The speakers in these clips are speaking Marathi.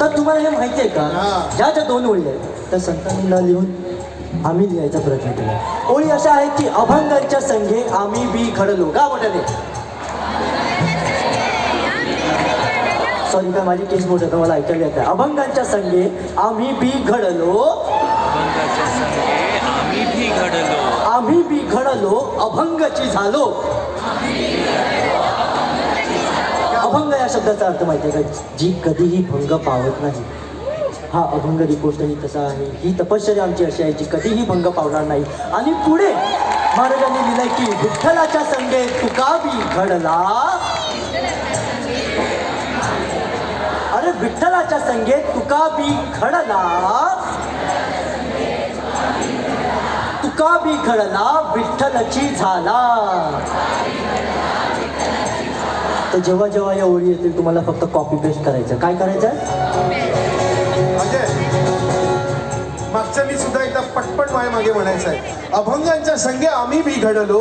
तर तुम्हाला हे माहिती आहे का. ज्या ज्या दोन ओळी आहेत त्या संतांनी लिहून आम्ही लिहायचा प्रयत्न केला. ओळी अशा आहेत की अभंगांच्या संघे आम्ही बी घडलो. का मोठ्याने सॉरी काय माझी केस मोठ मला ऐकायला येत आहे अभंगांच्या संघे आम्ही बी घडलो. अभंगाच्या संगे आम्ही भी घडलो. आम्ही बी घडलो. अभंगची झालो. अभंग या शब्दाचा अर्थ माहिती आहे का? जी कधीही भंग पावत नाही. हा अभंग रिपोर्ट ही तसा आहे. ही तपश्चर्या आमची अशी आहे जी कधीही भंग पावणार नाही. आणि पुढे महाराजांनी लिहिलंय की विठ्ठलाच्या संगे तुकाबी घडला. अरे विठ्ठलाच्या संगे तुकाबी घडला. तुकाबी घडला विठ्ठलची झाला. तर जेव्हा जेव्हा या ओळी येतील तुम्हाला फक्त कॉपी पेस्ट करायचं. काय करायचं? आहे मागच्या मी सुद्धा एकदा पटपट माय मागे म्हणायचं आहे. अभंगांच्या संगे आम्ही बी घडलो.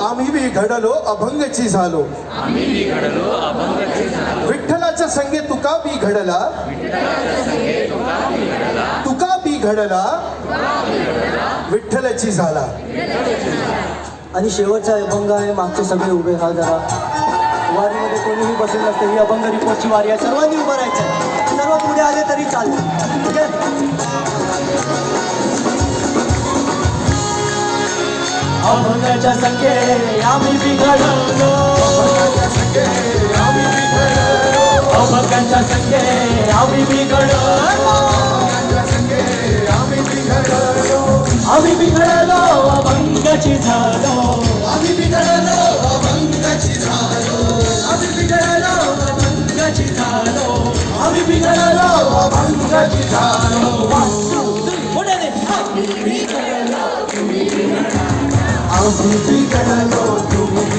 आम्ही बी घडलो अभंगची झालो झालो. विठ्ठलाच्या संगे तुका बी घडला. तुका बी घडला. विठ्ठलाची झाला. आणि शेवटचा अभंग आहे मागचे सगळे उभे हा जरा. वारीमध्ये कोणीही बसून नसते ही अभंग रिपोर्टची वारी आहे. सर्वांनी उभं राहायचं. सर्व पुढे आले तरी चालेल ठीक आहे? अभंगाच्या संख्ये आम्ही बिघडलो. अभंगाच्या संख्ये आम्ही बिघडलो. आम्ही अभंगाची झालो आम्ही बिघडलो अभंगाची झालो आम्ही बिघडलो अभंगाची झालो आम्ही बिघडलो अभंगाची झालो मोठ्याने आम्ही बिघडलो आम्ही बिघडलो